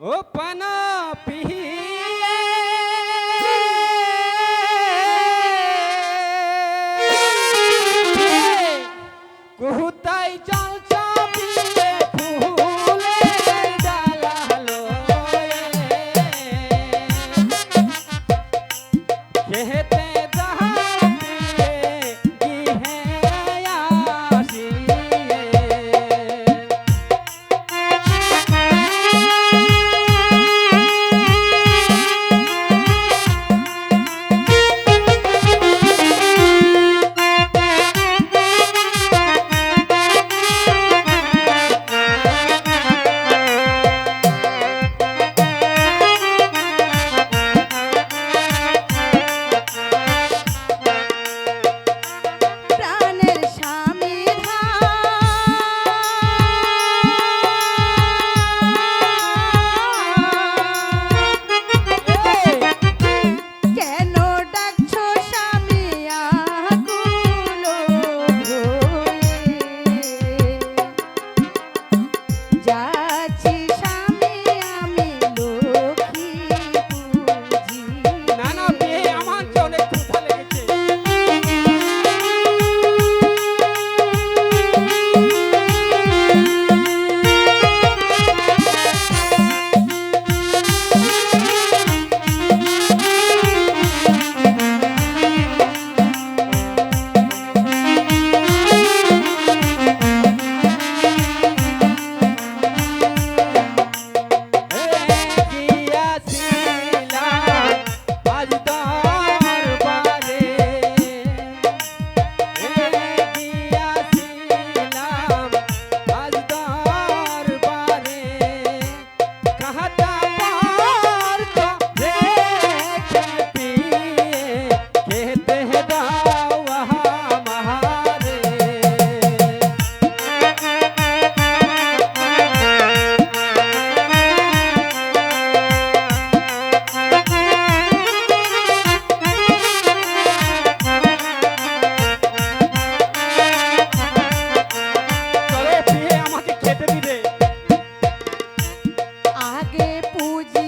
ও পানা পিহিয়ে। কুহুতাই চাল pude